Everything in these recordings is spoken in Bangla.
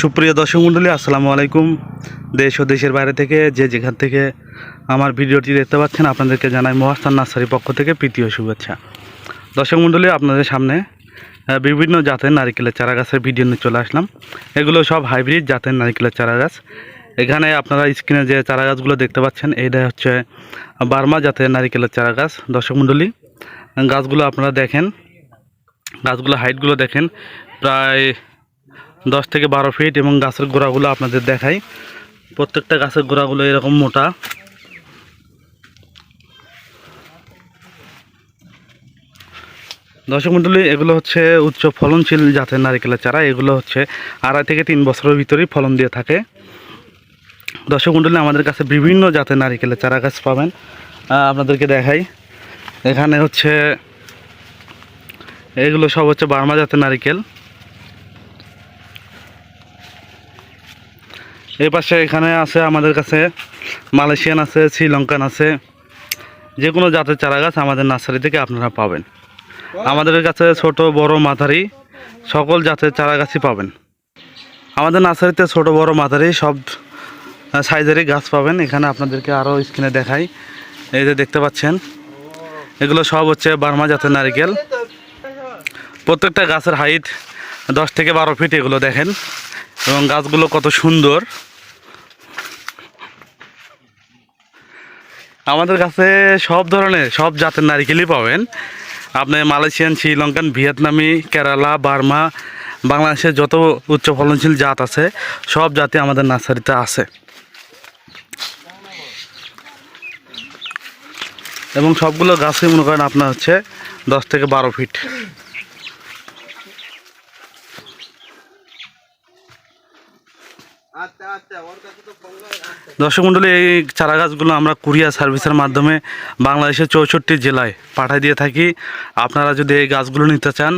সুপ্রিয় দর্শক মণ্ডলী, আসসালামু আলাইকুম। দেশ ও দেশের বাইরে থেকে যে যেখান থেকে আমার ভিডিওটি দেখতে পাচ্ছেন, আপনাদেরকে জানাই মহাস্থান নার্সারির পক্ষ থেকে প্রীতীয় শুভেচ্ছা। দর্শক মণ্ডলী, আপনাদের সামনে বিভিন্ন জাতের নারিকেলের চারা গাছের ভিডিও নিয়ে চলে আসলাম। এগুলো সব হাইব্রিড জাতের নারিকেলের চারা গাছ এখানে আপনারা স্ক্রিনে যে চারা গাছগুলো দেখতে পাচ্ছেন, এইটা হচ্ছে বার্মা জাতের নারিকেলের চারা গাছ দর্শক মণ্ডলী, গাছগুলো আপনারা দেখেন, গাছগুলো হাইটগুলো দেখেন, প্রায় দশ থেকে বারো ফিট এবং গাছের গোড়াগুলো আপনাদের দেখাই। প্রত্যেকটা গাছের গোড়াগুলো এরকম মোটা। দর্শক মণ্ডলী এগুলো হচ্ছে উচ্চ ফলনশীল জাতের নারিকেলের চারা। এগুলো হচ্ছে আড়াই থেকে তিন বছরের ভিতরেই ফলন দিয়ে থাকে। দর্শক মণ্ডলী আমাদের কাছে বিভিন্ন জাতের নারিকেলের চারা গাছ পাবেন। আপনাদেরকে দেখাই। এখানে হচ্ছে, এগুলো সব হচ্ছে বার্মা জাতের নারিকেল। এই পাশে এখানে আছে আমাদের কাছে মালয়েশিয়ান আছে, শ্রীলঙ্কান আছে যে কোনো জাতের চারা গাছ আমাদের নার্সারি থেকে আপনারা পাবেন। আমাদের কাছে ছোট, বড় মাঝারি সকল জাতের চারা গাছই পাবেন। আমাদের নার্সারিতে ছোট, বড় মাথারি সব সাইজেরই গাছ পাবেন। এখানে আপনাদেরকে আরও স্ক্রিনে দেখাই। এই যে দেখতে পাচ্ছেন, এগুলো সব হচ্ছে বার্মা জাতের নারিকেল। প্রত্যেকটা গাছের হাইট দশ থেকে বারো ফিট, এগুলো দেখেন। এবং গাছগুলো কত সুন্দর। আমাদের কাছে সব ধরনের, সব জাতের নারিকেলই পাবেন। আপনি মালয়েশিয়ান, শ্রীলঙ্কান, ভিয়েতনামি, কেরালা, বার্মা, বাংলাদেশের যত উচ্চ ফলনশীল জাত আছে, সব জাতি আমাদের নার্সারিতে আছে। এবং সবগুলো গাছই মনে করেন আপনার হচ্ছে দশ থেকে বারো ফিট দর্শক মণ্ডলী এই চারা গাছগুলো আমরা কুরিয়ার সার্ভিসের মাধ্যমে বাংলাদেশের চৌষট্টি জেলায় পাঠিয়ে দিয়ে থাকি। আপনারা যদি এই গাছগুলো নিতে চান,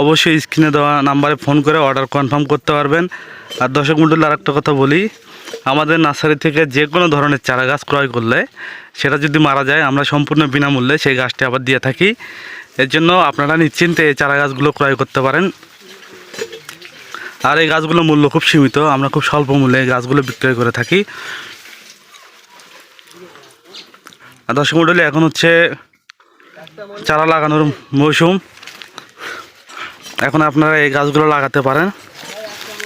অবশ্যই স্ক্রিনে দেওয়া নাম্বারে ফোন করে অর্ডার কনফার্ম করতে পারবেন। আর দর্শক মণ্ডলী আরেকটা কথা বলি, আমাদের নার্সারি থেকে যে কোনো ধরনের চারা গাছ ক্রয় করলে সেটা যদি মারা যায়, আমরা সম্পূর্ণ বিনামূল্যে সেই গাছটি আবার দিয়ে থাকি। এর জন্য আপনারা নিশ্চিন্তে এই চারা গাছগুলো ক্রয় করতে পারেন। আর এই গাছগুলোর মূল্য খুব সীমিত, আমরা খুব স্বল্প মূল্যে এই গাছগুলো বিক্রয় করে থাকি। আর দর্শক মণ্ডলী, এখন হচ্ছে চারা লাগানোর মৌসুম। এখন আপনারা এই গাছগুলো লাগাতে পারেন।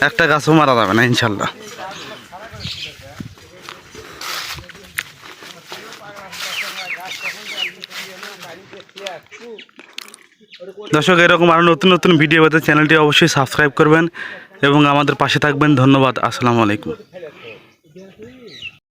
একটা গাছও মারা যাবে না, ইনশাল্লাহ। দর্শক, এরকম আরও নতুন নতুন ভিডিও পেতে চ্যানেলটি অবশ্যই সাবস্ক্রাইব করবেন। এবং আমাদের পাশে থাকবেন। ধন্যবাদ। আসসালামু আলাইকুম।